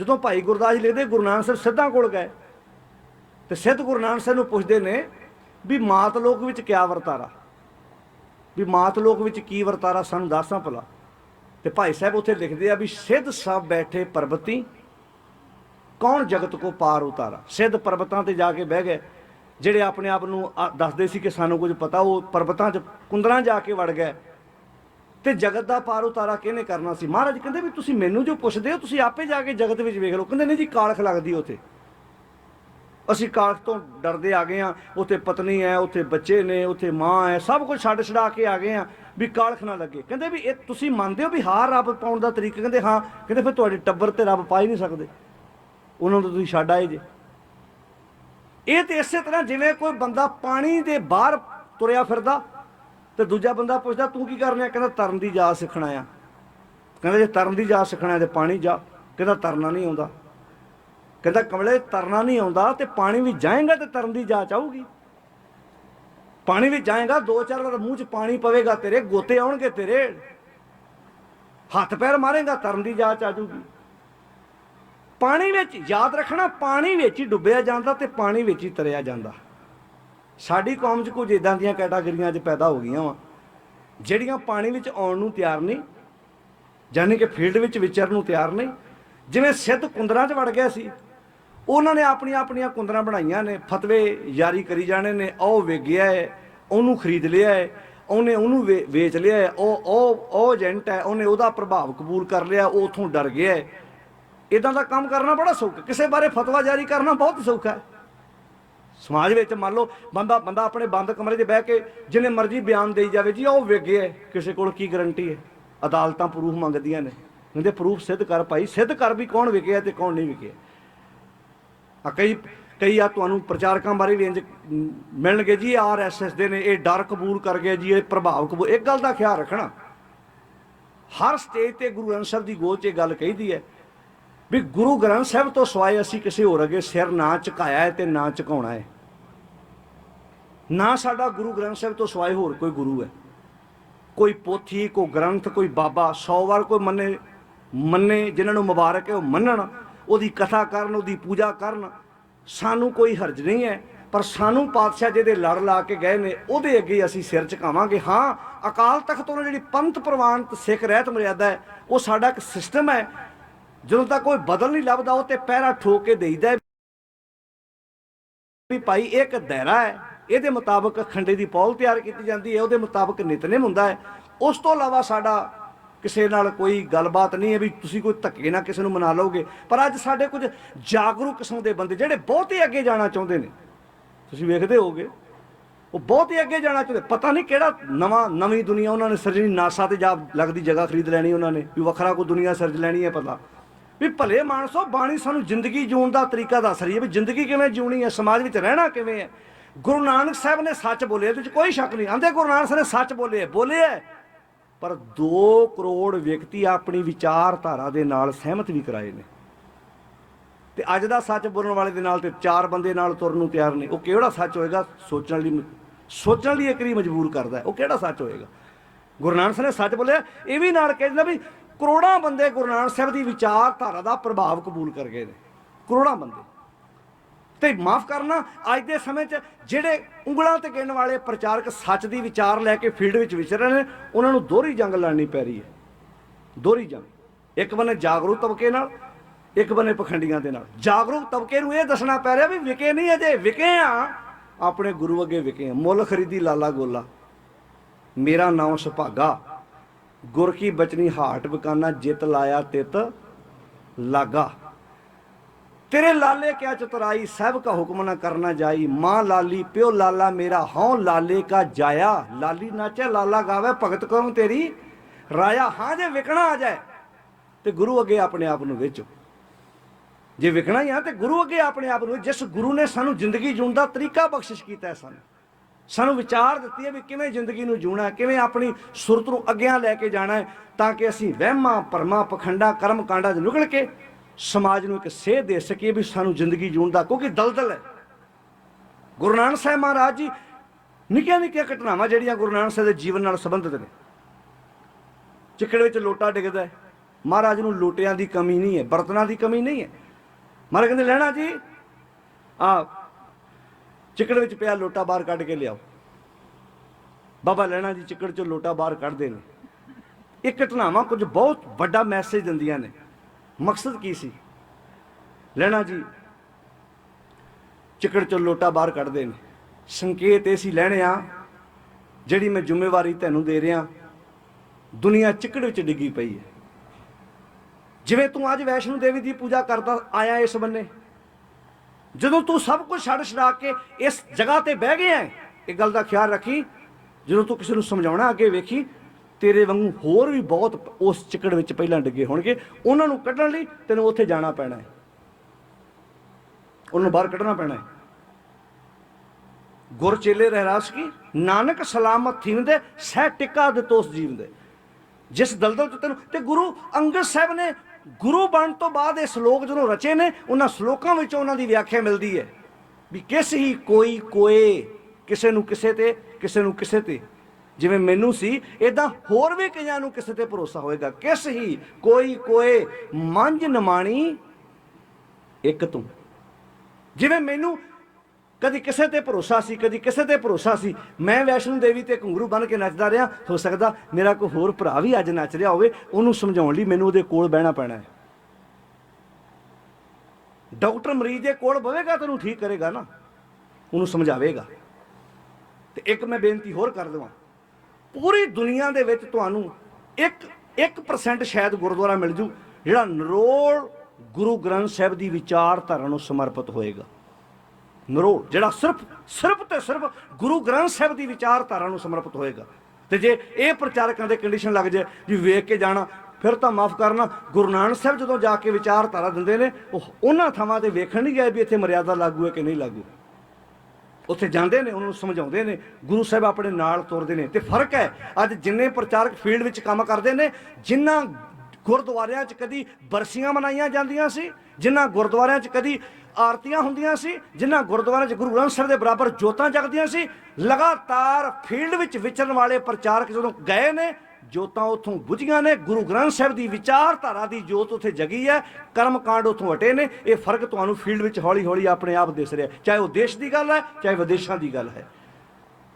ਜਦੋਂ ਭਾਈ ਗੁਰਦਾਸ ਜੀ ਲਿਖਦੇ ਗੁਰੂ ਨਾਨਕ ਸਾਹਿਬ ਸਿੱਧਾਂ ਕੋਲ ਗਏ, ਤੇ ਸਿੱਧ ਗੁਰੂ ਨਾਨਕ ਸਾਹਿਬ ਨੂੰ ਪੁੱਛਦੇ ਨੇ ਵੀ ਮਾਤ ਲੋਕ ਵਿੱਚ ਕਿਆ ਵਰਤਾਰਾ? ਵੀ ਮਾਤ ਲੋਕ ਵਿੱਚ ਕੀ ਵਰਤਾਰਾ ਸਾਨੂੰ ਦੱਸਾਂ ਭਲਾ? ਤੇ ਭਾਈ ਸਾਹਿਬ ਉੱਥੇ ਲਿਖਦੇ ਆ ਵੀ ਸਿੱਧ ਸਭ ਬੈਠੇ ਪਰਬਤੀ, ਕੌਣ ਜਗਤ ਕੋ ਪਾਰ ਉਤਾਰਾ? ਸਿੱਧ ਪਰਬਤਾਂ ਤੇ ਜਾ ਕੇ ਬਹਿ ਗਏ। ਜਿਹੜੇ ਆਪਣੇ ਆਪ ਨੂੰ ਦੱਸਦੇ ਸੀ ਕਿ ਸਾਨੂੰ ਕੁਝ ਪਤਾ, ਉਹ ਪਰਬਤਾਂ 'ਚ ਕੁੰਦਰਾਂ ਜਾ ਕੇ ਵੜ ਗਏ। ਤੇ ਜਗਤ ਦਾ ਪਾਰ ਉਤਾਰਾ ਕਿਹਨੇ ਕਰਨਾ ਸੀ? ਮਹਾਰਾਜ ਕਹਿੰਦੇ ਵੀ ਤੁਸੀਂ ਮੈਨੂੰ ਜੋ ਪੁੱਛਦੇ ਹੋ, ਤੁਸੀਂ ਆਪੇ ਜਾ ਕੇ ਜਗਤ ਵਿੱਚ ਵੇਖ ਲਓ। ਕਹਿੰਦੇ ਨਹੀਂ ਜੀ, ਕਾਲਖ ਲੱਗਦੀ ਉੱਥੇ। ਅਸੀਂ ਕਾਲਖ ਤੋਂ ਡਰਦੇ ਆ ਗਏ ਆ, ਉੱਥੇ ਪਤਨੀ ਹੈ, ਉੱਥੇ ਬੱਚੇ ਨੇ, ਉੱਥੇ ਮਾਂ ਹੈ, ਸਭ ਕੁਝ ਛੱਡ ਛਡਾ ਕੇ ਆ ਗਏ ਆ ਵੀ ਕਾਲਖ ਨਾ ਲੱਗੇ। ਕਹਿੰਦੇ ਵੀ ਇਹ ਤੁਸੀਂ ਮੰਨਦੇ ਹੋ ਵੀ ਹਾਰ ਰੱਬ ਪਾਉਣ ਦਾ ਤਰੀਕਾ, ਕਹਿੰਦੇ ਹਾਂ, ਕਹਿੰਦੇ ਫਿਰ ਤੁਹਾਡੇ ਟੱਬਰ ਤੇ ਰੱਬ ਪਾ ਹੀ ਨਹੀਂ ਸਕਦੇ। ਉਹਨਾਂ ਨੂੰ ਤੁਸੀਂ ਛੱਡ ਆਏ ਜੇ। ਇਹ ਤੇ ਇਸੇ ਤਰ੍ਹਾਂ ਜਿਵੇਂ ਕੋਈ ਬੰਦਾ ਪਾਣੀ ਦੇ ਬਾਹਰ ਤੁਰਿਆ ਫਿਰਦਾ ਤੇ ਦੂਜਾ ਬੰਦਾ ਪੁੱਛਦਾ, ਤੂੰ ਕੀ ਕਰਨਾ ਕਹਿੰਦਾ, ਤਰਨ ਦੀ ਜਾਚ ਸਿੱਖਣਾ ਆ। ਕਹਿੰਦਾ, ਜੇ ਤਰਨ ਦੀ ਜਾਚ ਸਿੱਖਣਾ ਹੈ ਤੇ ਪਾਣੀ ਜਾ। ਕਹਿੰਦਾ, ਤਰਨਾ ਨਹੀਂ ਆਉਂਦਾ। ਕਹਿੰਦਾ, ਕਮਲੇ, ਤਰਨਾ ਨਹੀਂ ਆਉਂਦਾ ਤੇ ਪਾਣੀ ਵੀ ਜਾਏਗਾ ਤੇ ਤਰਨ ਦੀ ਜਾਚ ਆਊਗੀ। ਪਾਣੀ ਵੀ ਜਾਏਗਾ, ਦੋ ਚਾਰ ਵਾਰ ਮੂੰਹ 'ਚ ਪਾਣੀ ਪਵੇਗਾ, ਤੇਰੇ ਗੋਤੇ ਆਉਣਗੇ ਤੇਰੇ। ਹੱਥ ਪੈਰ ਮਾਰੇਗਾ, ਤਰਨ ਦੀ ਜਾਚ ਆ ਜੂਗੀ ਪਾਣੀ ਵਿੱਚ, ਯਾਦ ਰੱਖਣਾ, ਪਾਣੀ ਵਿੱਚ ਹੀ ਡੁੱਬਿਆ ਜਾਂਦਾ ਤੇ ਪਾਣੀ ਵਿੱਚ ਹੀ ਤਰਿਆ ਜਾਂਦਾ। ਸਾਡੀ ਕੌਮ 'ਚ ਕੁਝ ਇਦਾਂ ਦੀਆਂ ਕੈਟਾਗਰੀਆਂ 'ਚ ਪੈਦਾ ਹੋ ਗਈਆਂ ਵਾ, ਜਿਹੜੀਆਂ ਪਾਣੀ ਵਿੱਚ ਆਉਣ ਨੂੰ ਤਿਆਰ ਨਹੀਂ ਯਾਨੀ ਕਿ ਫੀਲਡ ਵਿੱਚ ਵਿਚਰਨ ਨੂੰ ਤਿਆਰ ਨਹੀਂ, ਜਿਵੇਂ ਸਿੱਧ ਕੁੰਦਰਾਂ 'ਚ ਵੜ ਗਿਆ ਸੀ, ਉਹਨਾਂ ਨੇ ਆਪਣੀਆਂ ਆਪਣੀਆਂ ਕੁੰਦਰਾਂ ਬਣਾਈਆਂ ਨੇ, ਫਤਵੇ ਜਾਰੀ ਕਰੀ ਜਾਣੇ ਨੇ, ਉਹ ਵੇਗਿਆ ਹੈ, ਉਹਨੂੰ ਖਰੀਦ ਲਿਆ ਹੈ, ਉਹਨੇ ਉਹਨੂੰ ਵੇ- ਵੇਚ ਲਿਆ ਹੈ, ਉਹ ਉਹ ਉਹ ਏਜੰਟ ਹੈ, ਉਹਨੇ ਉਹਦਾ ਪ੍ਰਭਾਵ ਕਬੂਲ ਕਰ ਲਿਆ, ਉਹ ਉਥੋਂ ਡਰ ਗਿਆ ਹੈ। ਇਦਾਂ ਦਾ ਕੰਮ ਕਰਨਾ ਬੜਾ ਸੌਖਾ, ਕਿਸੇ ਬਾਰੇ ਫਤਵਾ ਜਾਰੀ ਕਰਨਾ ਬਹੁਤ ਸੌਖਾ ਹੈ। ਸਮਾਜ ਵਿੱਚ ਮੰਨ ਲਓ ਬੰਦਾ ਬੰਦਾ ਆਪਣੇ ਬੰਦ ਕਮਰੇ 'ਚ ਬਹਿ ਕੇ ਜਿੰਨੇ ਮਰਜ਼ੀ ਬਿਆਨ ਦੇਈ ਜਾਵੇ ਜੀ ਉਹ ਵਿਗਿਆ ਹੈ, ਕਿਸੇ ਕੋਲ ਕੀ ਗਰੰਟੀ ਹੈ? ਅਦਾਲਤਾਂ ਪ੍ਰੂਫ ਮੰਗਦੀਆਂ ਨੇ। ਕਹਿੰਦੇ ਪ੍ਰੂਫ ਸਿੱਧ ਕਰ ਭਾਈ ਸਿੱਧ ਕਰ ਵੀ ਕੌਣ ਵਿਗਿਆ ਤੇ ਕੌਣ ਨਹੀਂ ਵਿਗਿਆ ਆ ਕਈ ਕਈ ਆ ਤੁਹਾਨੂੰ ਪ੍ਰਚਾਰਕਾਂ ਬਾਰੇ ਵੀ ਇੰਜ ਮਿਲਣਗੇ ਜੀ ਆਰਐਸਐਸ ਦੇ ਨੇ ਇਹ ਡਰ ਕਬੂਲ ਕਰ ਗਏ ਜੀ ਇਹ ਪ੍ਰਭਾਵ ਕਬੂਲ ਇੱਕ ਗੱਲ ਦਾ ਖਿਆਲ ਰੱਖਣਾ। ਹਰ ਸਟੇਜ ਤੇ ਗੁਰੂ ਗ੍ਰੰਥ ਸਾਹਿਬ ਦੀ ਗੋਚ 'ਚ ਇਹ ਗੱਲ ਕਹੀਦੀ ਹੈ ਵੀ ਗੁਰੂ ਗ੍ਰੰਥ ਸਾਹਿਬ ਤੋਂ ਸਵਾਏ ਅਸੀਂ ਕਿਸੇ ਹੋਰ ਅੱਗੇ ਸਿਰ ਨਾ ਝੁਕਾਇਆ ਹੈ ਤੇ ਨਾ ਝੁਕਾਉਣਾ ਹੈ। ਨਾ ਸਾਡਾ ਗੁਰੂ ਗ੍ਰੰਥ ਸਾਹਿਬ ਤੋਂ ਸਿਵਾਏ ਹੋਰ ਕੋਈ ਗੁਰੂ ਹੈ। ਕੋਈ ਪੋਥੀ, ਕੋਈ ਗ੍ਰੰਥ, ਕੋਈ ਬਾਬਾ 100 ਵਾਰ ਕੋਈ ਮੰਨੇ ਮੰਨੇ, ਜਿਨ੍ਹਾਂ ਨੂੰ ਮੁਬਾਰਕ ਹੈ ਉਹ ਮੰਨਣ, ਉਹਦੀ ਕਥਾ ਕਰਨ, ਉਹਦੀ ਪੂਜਾ ਕਰਨ। ਸਾਨੂੰ ਕੋਈ ਹਰਜ ਨਹੀਂ ਹੈ, ਪਰ ਸਾਨੂੰ ਪਾਤਸ਼ਾਹ ਜਿਹਦੇ ਲੜ ਲਾ ਕੇ ਗਏ ਨੇ, ਉਹਦੇ ਅੱਗੇ ਅਸੀਂ ਸਿਰ ਝੁਕਾਵਾਂਗੇ। ਹਾਂ, ਅਕਾਲ ਤਖਤ ਤੋਂ ਜਿਹੜੀ ਪੰਥ ਪ੍ਰਵਾਨਤ ਸਿੱਖ ਰਹਿਤ ਮਰਿਆਦਾ ਹੈ, ਉਹ ਸਾਡਾ ਇੱਕ ਸਿਸਟਮ ਹੈ। ਜਦੋਂ ਤੱਕ ਕੋਈ ਬਦਲ ਨਹੀਂ ਲੱਭਦਾ, ਉਹ ਤੇ ਪਹਿਰਾ ਠੋਕ ਕੇ ਦੇਈਦਾ ਵੀ ਭਾਈ, ਇਹ ਇੱਕ ਦਾਇਰਾ ਹੈ। ਇਹਦੇ ਮੁਤਾਬਕ ਖੰਡੇ ਦੀ ਪੌਲ ਤਿਆਰ ਕੀਤੀ ਜਾਂਦੀ ਹੈ, ਉਹਦੇ ਮੁਤਾਬਕ ਨਿਤਨੇਮ ਹੁੰਦਾ ਹੈ। ਉਸ ਤੋਂ ਇਲਾਵਾ ਸਾਡਾ ਕਿਸੇ ਨਾਲ ਕੋਈ ਗੱਲਬਾਤ ਨਹੀਂ ਹੈ ਵੀ ਤੁਸੀਂ ਕੋਈ ਧੱਕੇ ਨਾਲ ਕਿਸੇ ਨੂੰ ਮਨਾ ਲਓਗੇ। ਪਰ ਅੱਜ ਸਾਡੇ ਕੁਝ ਜਾਗਰੂਕ ਕਿਸਮ ਦੇ ਬੰਦੇ ਜਿਹੜੇ ਬਹੁਤੇ ਅੱਗੇ ਜਾਣਾ ਚਾਹੁੰਦੇ ਨੇ, ਤੁਸੀਂ ਵੇਖਦੇ ਹੋਗੇ ਉਹ ਬਹੁਤੇ ਅੱਗੇ ਜਾਣਾ ਚਾਹੁੰਦੇ। ਪਤਾ ਨਹੀਂ ਕਿਹੜਾ ਨਵਾਂ, ਨਵੀਂ ਦੁਨੀਆ ਉਹਨਾਂ ਨੇ ਸਿਰਜਣੀ, ਨਾਸਾ ਤੇ ਜਾ ਲੱਗਦੀ ਜਗ੍ਹਾ ਖਰੀਦ ਲੈਣੀ ਉਹਨਾਂ ਨੇ, ਵੀ ਵੱਖਰਾ ਕੋਈ ਦੁਨੀਆ ਸਿਰਜ ਲੈਣੀ ਹੈ ਪਤਾ। ਵੀ ਭਲੇ ਮਾਨਸੋ ਬਾਣੀ ਸਾਨੂੰ ਜ਼ਿੰਦਗੀ ਜਿਉਣ ਦਾ ਤਰੀਕਾ ਦੱਸ ਰਹੀ ਹੈ ਵੀ ਜ਼ਿੰਦਗੀ ਕਿਵੇਂ ਜਿਉਣੀ ਹੈ, ਸਮਾਜ ਵਿੱਚ ਰਹਿਣਾ ਕਿਵੇਂ ਹੈ। ਗੁਰੂ ਨਾਨਕ ਸਾਹਿਬ ਨੇ ਸੱਚ ਬੋਲਿਆ ਇਹਦੇ ਵਿੱਚ ਕੋਈ ਸ਼ੱਕ ਨਹੀਂ। ਆਂਦੇ ਗੁਰੂ ਨਾਨਕ ਸਾਹਿਬ ਨੇ ਸੱਚ ਬੋਲੇ ਬੋਲੇ ਪਰ 2 ਕਰੋੜ ਵਿਅਕਤੀ ਆਪਣੀ ਵਿਚਾਰਧਾਰਾ ਦੇ ਨਾਲ ਸਹਿਮਤ ਵੀ ਕਰਾਏ ਨੇ। ਤੇ ਅੱਜ ਦਾ ਸੱਚ ਬੋਲਣ ਵਾਲੇ ਦੇ ਨਾਲ ਤੇ ਚਾਰ ਬੰਦੇ ਨਾਲ ਤੁਰਨ ਨੂੰ ਤਿਆਰ ਨੇ। ਉਹ ਕਿਹੜਾ ਸੱਚ ਹੋਏਗਾ? ਸੋਚਣ ਲਈ ਸੋਚਣ ਲਈ ਇੱਕ ਵਾਰੀ ਮਜਬੂਰ ਕਰਦਾ ਉਹ ਕਿਹੜਾ ਸੱਚ ਹੋਏਗਾ? ਗੁਰੂ ਨਾਨਕ ਸਾਹਿਬ ਨੇ ਸੱਚ ਬੋਲਿਆ। ਇਹ ਵੀ ਨਾਲ ਕਹਿੰਦਾ ਵੀ ਕਰੋੜਾਂ ਬੰਦੇ ਗੁਰੂ ਨਾਨਕ ਸਾਹਿਬ ਦੀ ਵਿਚਾਰਧਾਰਾ ਦਾ ਪ੍ਰਭਾਵ ਕਬੂਲ ਕਰ ਗਏ ਨੇ। ਕਰੋੜਾਂ ਬੰਦੇ। ਤੇ ਮਾਫ ਕਰਨਾ, ਅੱਜ ਦੇ ਸਮੇਂ 'ਚ ਜਿਹੜੇ ਉਂਗਲਾਂ ਤੇ ਗਿਣਨ ਵਾਲੇ ਪ੍ਰਚਾਰਕ ਸੱਚ ਦੀ ਵਿਚਾਰ ਲੈ ਕੇ ਫੀਲਡ ਵਿੱਚ ਵਿਚਰ ਰਹੇ ਨੇ, ਉਹਨਾਂ ਨੂੰ ਦੋਹਰੀ ਜੰਗ ਲੜਨੀ ਪੈ ਰਹੀ ਹੈ। ਦੋਹਰੀ ਜੰਗ। ਇੱਕ ਬੰਨੇ ਜਾਗਰੂਕ ਤਬਕੇ ਨਾਲ, ਇੱਕ ਬੰਨੇ ਪਖੰਡੀਆਂ ਦੇ ਨਾਲ। ਜਾਗਰੂਕ ਤਬਕੇ ਨੂੰ ਇਹ ਦੱਸਣਾ ਪੈ ਰਿਹਾ ਵੀ ਵਿਕੇ ਨਹੀਂ ਅਜੇ, ਵਿਕੇ ਆ। ਆਪਣੇ ਗੁਰੂ ਅੱਗੇ ਵਿਕੇ ਆ। ਮੁੱਲ ਖਰੀਦੀ ਲਾਲਾ ਗੋਲਾ। ਮੇਰਾ ਨਾਮ ਸੁਭਾਗਾ। ਗੁਰ ਕੀ ਬਚਨੀ ਹਾਟ ਬਕਾਨਾ, ਜਿਤ ਲਾਇਆ ਤਿਤ ਲਾਗਾ। ਤੇਰੇ ਲਾਲੇ ਕਿਆ ਚਤੁਰਾਈ ਸਭ ਕਾ ਹੁਕਮ ਨਾ ਕਰਨਾ ਜਾਈ। ਮਾਂ ਲਾਲੀ, ਪਿਓ ਲਾਲਾ, ਮੇਰਾ ਹਉ ਲਾਲੇ ਕਾ ਜਾਇਆ। ਲਾਲੀ ਨਾਚੇ ਲਾਲਾ ਗਾਵੇ, ਭਗਤ ਕਰੂੰ ਤੇਰੀ। ਰਾਇਆ ਹਾਂ ਜੇ ਵਿਕਣਾ ਆ ਜਾਏ, ਤੇ ਗੁਰੂ ਅੱਗੇ ਆਪਣੇ ਆਪ ਨੂੰ ਵੇਚੋ। ਜੇ ਵਿਕਣਾ ਹੀ ਆ, ਤੇ ਗੁਰੂ ਅੱਗੇ ਆਪਣੇ ਆਪ ਨੂੰ ਜਿਸ ਗੁਰੂ ਨੇ ਸਾਨੂੰ ਜ਼ਿੰਦਗੀ ਜਿਉਣ ਦਾ ਤਰੀਕਾ ਬਖਸ਼ਿਸ਼ ਕੀਤਾ ਹੈ ਸਾਨੂੰ। ਸਾਨੂੰ ਵਿਚਾਰ ਦਿੱਤੀ ਹੈ ਵੀ ਕਿਵੇਂ ਜ਼ਿੰਦਗੀ ਨੂੰ ਜਿਉਣਾ ਕਿਵੇਂ ਆਪਣੀ ਸੁਰਤ ਨੂੰ ਅੱਗਿਆਂ ਲੈ ਕੇ ਜਾਣਾ ਹੈ, ਤਾਂ ਕਿ ਅਸੀਂ ਵਹਿਮਾਂ, ਭਰਮਾਂ, ਪਖੰਡਾਂ ਕਰਮ ਕਾਂਡਾਂ ਤੋਂ ਨਿਕਲ ਕੇ ਸਮਾਜ ਨੂੰ ਇੱਕ ਸੇਧ ਦੇ ਸਕੀਏ ਵੀ ਸਾਨੂੰ ਜ਼ਿੰਦਗੀ ਜਿਉਣ ਦਾ, ਕਿਉਂਕਿ ਦਲਦਲ ਹੈ। ਗੁਰੂ ਨਾਨਕ ਸਾਹਿਬ ਮਹਾਰਾਜ ਜੀ, ਨਿੱਕੀਆਂ ਨਿੱਕੀਆਂ ਘਟਨਾਵਾਂ ਜਿਹੜੀਆਂ ਗੁਰੂ ਨਾਨਕ ਸਾਹਿਬ ਦੇ ਜੀਵਨ ਨਾਲ ਸੰਬੰਧਿਤ ਨੇ। ਚਿੱਕੜ ਵਿੱਚ ਲੋਟਾ ਡਿੱਗਦਾ ਮਹਾਰਾਜ ਨੂੰ ਲੋਟਿਆਂ ਦੀ ਕਮੀ ਨਹੀਂ ਹੈ, ਬਰਤਨਾਂ ਦੀ ਕਮੀ ਨਹੀਂ ਹੈ। ਮਹਾਰਾਜ ਕਹਿੰਦੇ, ਲੈਣਾ ਜੀ, ਆ ਚਿੱਕੜ ਵਿੱਚ ਪਿਆ ਲੋਟਾ ਬਾਹਰ ਕੱਢ ਕੇ ਲਿਆਓ। ਬਾਬਾ ਲੈਣਾ ਜੀ, ਚਿੱਕੜ ਚੋਂ ਲੋਟਾ ਬਾਹਰ ਕੱਢਦੇ ਨੇ। ਇਹ ਘਟਨਾਵਾਂ ਕੁਝ ਬਹੁਤ ਵੱਡਾ ਮੈਸੇਜ ਦਿੰਦੀਆਂ ਨੇ। ਮਕਸਦ ਕੀ ਸੀ? ਲੈਣਾ ਜੀ। ਚਿੱਕੜ ਚੋਂ ਲੋਟਾ ਬਾਹਰ ਕੱਢਦੇ ਨੇ। ਸੰਕੇਤ ਇਹ ਸੀ ਲੈਣੇ ਆ ਜਿਹੜੀ ਮੈਂ ਜ਼ਿੰਮੇਵਾਰੀ ਤੈਨੂੰ ਦੇ ਰਿਹਾ ਦੁਨੀਆ ਚਿੱਕੜ ਵਿੱਚ ਡਿੱਗੀ ਪਈ ਹੈ। ਜਿਵੇਂ ਤੂੰ ਅੱਜ ਵੈਸ਼ਨੂ ਦੇਵੀ ਦੀ ਪੂਜਾ ਕਰਦਾ ਆਇਆ ਇਸ ਬੰਨੇ ਜਦੋਂ ਤੂੰ ਸਭ ਕੁਝ ਛੱਡ ਛਡਾ ਕੇ ਇਸ ਜਗ੍ਹਾ ਤੇ ਬਹਿ ਗਿਆ ਹੈ, ਇਹ ਗੱਲ ਦਾ ਖਿਆਲ ਰੱਖੀ ਜਦੋਂ ਤੂੰ ਕਿਸੇ ਨੂੰ ਸਮਝਾਉਣਾ ਅੱਗੇ ਵੇਖੀ ਤੇਰੇ ਵਾਂਗੂ ਹੋਰ ਵੀ ਬਹੁਤ ਉਸ ਚਿੱਕੜ ਵਿੱਚ ਪਹਿਲਾਂ ਡਿੱਗੇ ਹੋਣਗੇ। ਉਹਨਾਂ ਨੂੰ ਕੱਢਣ ਲਈ ਤੈਨੂੰ ਉੱਥੇ ਜਾਣਾ ਪੈਣਾ ਹੈ। ਉਹਨੂੰ ਬਾਹਰ ਕੱਢਣਾ ਪੈਣਾ ਹੈ। ਗੁਰ ਚੇਲੇ ਰਹਿਰਾਸ ਕੀ? ਨਾਨਕ ਸਲਾਮਤ ਥੀਂਦੇ, ਸਹਿ ਟਿਕਾ ਦਿੱਤੋਸ ਜੀਵ ਦੇ ਜਿਸ ਦਲਦਲ ਤੋਂ ਤੈਨੂੰ ਤੇ ਗੁਰੂ ਅੰਗਦ ਸਾਹਿਬ ਨੇ ਗੁਰੂ ਬਣਨ ਤੋਂ ਬਾਅਦ ਇਹ ਸ਼ਲੋਕ ਜਦੋਂ ਰਚੇ ਨੇ, ਉਹਨਾਂ ਸ਼ਲੋਕਾਂ ਵਿੱਚ ਉਹਨਾਂ ਦੀ ਵਿਆਖਿਆ ਮਿਲਦੀ ਹੈ। ਵੀ ਕਿਸ ਹੀ ਕੋਈ ਕੋਏ, ਕਿਸੇ ਨੂੰ ਕਿਸੇ ਤੇ, ਕਿਸੇ ਨੂੰ ਕਿਸੇ ਤੇ। ਜਿਵੇਂ ਮੈਨੂੰ ਸੀ ਇਦਾਂ ਹੋਰ ਵੀ ਕਈਆਂ ਨੂੰ ਕਿਸੇ ਤੇ ਭਰੋਸਾ ਹੋਏਗਾ। ਕਿਸ ਹੀ ਕੋਈ ਕੋਏ ਮੰਝ ਨਮਾਣੀ ਇੱਕ ਤੂੰ। ਜਿਵੇਂ ਮੈਨੂੰ ਕਦੀ ਕਿਸੇ ਤੇ ਭਰੋਸਾ ਸੀ, ਕਦੀ ਕਿਸੇ ਤੇ ਭਰੋਸਾ ਸੀ, ਮੈਂ ਵੈਸ਼ਨੂ ਦੇਵੀ ਤੇ ਘੁੰਗਰੂ ਬਣ ਕੇ ਨੱਚਦਾ ਰਿਹਾ, ਹੋ ਸਕਦਾ ਮੇਰਾ ਕੋਈ ਹੋਰ ਭਰਾ ਵੀ ਅੱਜ ਨੱਚ ਰਿਹਾ ਹੋਵੇ, ਉਹਨੂੰ ਸਮਝਾਉਣ ਲਈ ਮੈਨੂੰ ਉਹਦੇ ਕੋਲ ਬਹਿਣਾ ਪੈਣਾ ਹੈ। ਡਾਕਟਰ ਮਰੀਜ਼ ਦੇ ਕੋਲ ਬਵੇਗਾ ਤੈਨੂੰ ਠੀਕ ਕਰੇਗਾ ਨਾ, ਉਹਨੂੰ ਸਮਝਾਵੇਗਾ। ਤੇ ਇੱਕ ਮੈਂ ਬੇਨਤੀ ਹੋਰ ਕਰ ਦਵਾਂ। ਪੂਰੀ ਦੁਨੀਆ ਦੇ ਵਿੱਚ ਤੁਹਾਨੂੰ ਇੱਕ 1% ਸ਼ਾਇਦ ਗੁਰਦੁਆਰਾ ਮਿਲ ਜੂ, ਜਿਹੜਾ ਨਰੋਲ ਗੁਰੂ ਗ੍ਰੰਥ ਸਾਹਿਬ ਦੀ ਵਿਚਾਰਧਾਰਾ ਨੂੰ ਸਮਰਪਿਤ ਹੋਏਗਾ। ਨਰੋਲ, ਜਿਹੜਾ ਸਿਰਫ ਸਿਰਫ ਤੇ ਸਿਰਫ ਗੁਰੂ ਗ੍ਰੰਥ ਸਾਹਿਬ ਦੀ ਵਿਚਾਰਧਾਰਾ ਨੂੰ ਸਮਰਪਿਤ ਹੋਏਗਾ। ਤੇ ਜੇ ਇਹ ਪ੍ਰਚਾਰਕਾਂ ਦੇ ਕੰਡੀਸ਼ਨ ਲੱਗ ਜਾਏ ਵੀ ਵੇਖ ਕੇ ਜਾਣਾ, ਫਿਰ ਤਾਂ ਮਾਫ ਕਰਨਾ, ਗੁਰੂ ਨਾਨਕ ਸਾਹਿਬ ਜਦੋਂ ਜਾ ਕੇ ਵਿਚਾਰਧਾਰਾ ਦਿੰਦੇ ਨੇ, ਉਹ ਉਹਨਾਂ ਥਾਵਾਂ ਤੇ ਵੇਖਣ ਨਹੀਂ ਗਏ ਵੀ ਇੱਥੇ ਮਰਿਆਦਾ ਲਾਗੂ ਹੈ ਕਿ ਨਹੀਂ ਲਾਗੂ। ਉੱਥੇ ਜਾਂਦੇ ਨੇ, ਉਹਨਾਂ ਨੂੰ ਸਮਝਾਉਂਦੇ ਨੇ, ਗੁਰੂ ਸਾਹਿਬ ਆਪਣੇ ਨਾਲ ਤੁਰਦੇ ਨੇ। ਤੇ ਫ਼ਰਕ ਹੈ, ਅੱਜ ਜਿੰਨੇ ਪ੍ਰਚਾਰਕ ਫੀਲਡ ਵਿੱਚ ਕੰਮ ਕਰਦੇ ਨੇ ਜਿਨ੍ਹਾਂ ਗੁਰਦੁਆਰਿਆਂ 'ਚ ਕਦੀ ਬਰਸੀਆਂ ਮਨਾਈਆਂ ਜਾਂਦੀਆਂ ਸੀ ਜਿਨ੍ਹਾਂ ਗੁਰਦੁਆਰਿਆਂ 'ਚ ਕਦੀ ਆਰਤੀਆਂ ਹੁੰਦੀਆਂ ਸੀ ਜਿਨ੍ਹਾਂ ਗੁਰਦੁਆਰਿਆਂ 'ਚ ਗੁਰੂ ਗ੍ਰੰਥ ਸਾਹਿਬ ਦੇ ਬਰਾਬਰ ਜੋਤਾਂ ਜਗਦੀਆਂ ਸੀ, ਲਗਾਤਾਰ ਫੀਲਡ ਵਿੱਚ ਵਿਚਰਨ ਵਾਲੇ ਪ੍ਰਚਾਰਕ ਜਦੋਂ ਗਏ ਨੇ ਜੋਤਾਂ ਉਥੋਂ ਬੁਝੀਆਂ ਨੇ। ਗੁਰੂ ਗ੍ਰੰਥ ਸਾਹਿਬ ਦੀ ਵਿਚਾਰਧਾਰਾ ਦੀ ਜੋਤ ਉਥੇ ਜਗੀ ਹੈ। ਕਰਮ ਕਾਂਡ ਉਥੋਂ ਹਟੇ ਨੇ। ਇਹ ਫ਼ਰਕ ਤੁਹਾਨੂੰ ਫੀਲਡ ਵਿੱਚ ਹੌਲੀ ਹੌਲੀ ਆਪਣੇ ਆਪ ਦਿਸ ਰਿਹਾ। ਚਾਹੇ ਉਹ ਦੇਸ਼ ਦੀ ਗੱਲ ਹੈ, ਚਾਹੇ ਵਿਦੇਸ਼ਾਂ ਦੀ ਗੱਲ ਹੈ।